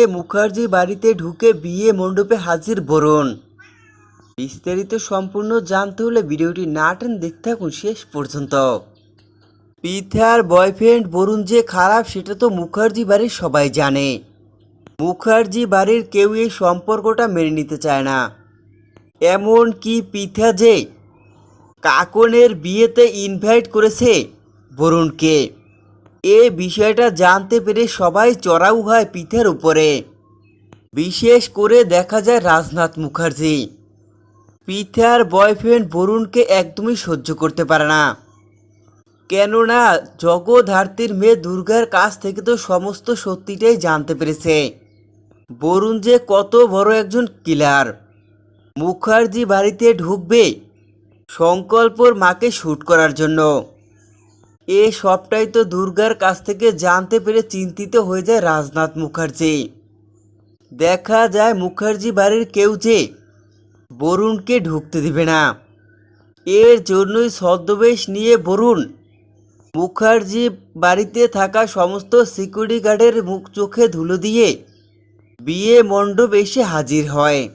এ মুখার্জি বাড়িতে ঢুকে বিয়ে মণ্ডপে হাজির বরুণ। বিস্তারিত সম্পূর্ণ জানতে হলে ভিডিওটি না টেন দেখতে থাকুন শেষ পর্যন্ত। পিথার বয়ফ্রেন্ড বরুণ যে খারাপ, সেটা তো মুখার্জি বাড়ির সবাই জানে। মুখার্জি বাড়ির কেউ এই সম্পর্কটা মেনে নিতে চায় না। এমন কি পিথা যে কাকনের বিয়েতে ইনভাইট করেছে বরুণকে? এ বিষয়টা জানতে পেরে সবাই চড়াও হয় পিঠের উপরে। বিশেষ করে দেখা যায় রাজনাথ মুখার্জি। পিথার বয়ফ্রেন্ড বরুণকে একদমই সহ্য করতে পারে না। কেননা জগধার্তীর মেয়ে দুর্গার কাছ থেকে তো সমস্ত সত্যিটাই জানতে পেরেছে। বরুণ যে কত বড় একজন কিলার মুখার্জি বাড়িতে ঢুকবে সংকল্পর মাকে শ্যুট করার জন্য। এ সবটাই তো দুর্গার কাছ থেকে জানতে পেরে চিন্তিত হয়ে যায় রাজনাথ মুখার্জি। দেখা যায় মুখার্জি বাড়ির কেউ যে বরুণকে ঢুকতে দিবে না। এর জন্যই ছদ্মবেশ নিয়ে বরুণ মুখার্জি বাড়িতে থাকা সমস্ত সিকিউরিটি গার্ডের মুখ চোখে ধুলো দিয়ে বিয়ে মণ্ডপ এসে হাজির হয়।